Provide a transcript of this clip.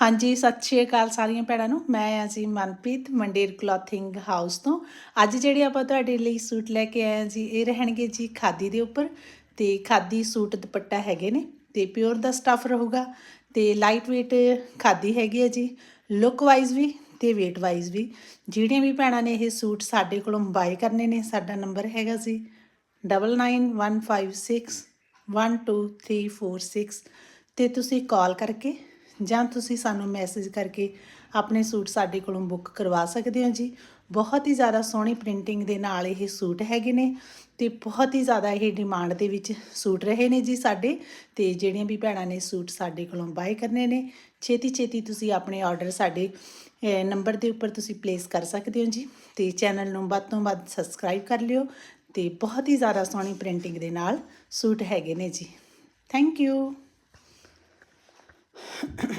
ਹਾਂਜੀ, ਸਤਿ ਸ਼੍ਰੀ ਅਕਾਲ ਸਾਰੀਆਂ ਭੈਣਾਂ ਨੂੰ। ਮੈਂ ਆ ਜੀ ਮਨਪ੍ਰੀਤ, ਮੰਡੇਰ ਕਲੋਥਿੰਗ ਹਾਊਸ ਤੋਂ। ਅੱਜ ਜਿਹੜੇ ਆਪਾਂ ਤੁਹਾਡੇ ਲਈ ਸੂਟ ਲੈ ਕੇ ਆਏ ਹਾਂ ਜੀ, ਇਹ ਰਹਿਣਗੇ ਜੀ ਖਾਦੀ ਦੇ ਉੱਪਰ। ਤੇ ਖਾਦੀ ਸੂਟ ਦੁਪੱਟਾ ਹੈਗੇ ਨੇ ਤੇ ਪਿਓਰ ਦਾ ਸਟਫ ਰਹੂਗਾ। ਤੇ ਲਾਈਟ weight ਖਾਦੀ ਹੈਗੀ ਹੈ ਜੀ ਲੁੱਕ ਵਾਈਜ਼ ਵੀ ਤੇ weight ਵਾਈਜ਼ ਵੀ। ਜਿਹੜੀਆਂ ਵੀ ਭੈਣਾਂ ਨੇ ਇਹ ਸੂਟ ਸਾਡੇ ਕੋਲੋਂ ਬਾਈ ਕਰਨੇ ਨੇ, ਸਾਡਾ ਨੰਬਰ ਹੈਗਾ ਜੀ 9915612346 ਤੇ ਤੁਸੀਂ ਕਾਲ ਕਰਕੇ ਜਾਂ ਤੁਸੀਂ ਸਾਨੂੰ ਮੈਸੇਜ ਕਰਕੇ ਆਪਣੇ ਸੂਟ ਸਾਡੇ ਕੋਲੋਂ ਬੁੱਕ ਕਰਵਾ ਸਕਦੇ ਹੋ ਜੀ। ਬਹੁਤ ਹੀ ਜ਼ਿਆਦਾ ਸੋਹਣੀ ਪ੍ਰਿੰਟਿੰਗ ਦੇ ਨਾਲ ਇਹ ਸੂਟ ਹੈਗੇ ਨੇ ਤੇ ਬਹੁਤ ਹੀ ਜ਼ਿਆਦਾ ਇਹ ਡਿਮਾਂਡ ਦੇ ਵਿੱਚ ਸੂਟ ਰਹੇ ਨੇ ਜੀ ਸਾਡੇ। ਤੇ ਜਿਹੜੀਆਂ ਵੀ ਭੈਣਾਂ ਨੇ ਸੂਟ ਸਾਡੇ ਕੋਲੋਂ ਬਾਏ ਕਰਨੇ ਨੇ ਛੇਤੀ ਛੇਤੀ ਤੁਸੀਂ ਆਪਣੇ ਆਰਡਰ ਸਾਡੇ ਨੰਬਰ ਦੇ ਉੱਪਰ ਤੁਸੀਂ ਪਲੇਸ ਕਰ ਸਕਦੇ ਹੋ ਜੀ। ਤੇ ਚੈਨਲ ਨੂੰ ਵੱਧ ਤੋਂ ਵੱਧ ਸਬਸਕ੍ਰਾਈਬ ਕਰ ਲਿਓ ਤੇ ਬਹੁਤ ਹੀ ਜ਼ਿਆਦਾ ਸੋਹਣੀ ਪ੍ਰਿੰਟਿੰਗ ਦੇ ਨਾਲ ਸੂਟ ਹੈਗੇ ਨੇ ਜੀ। Thank you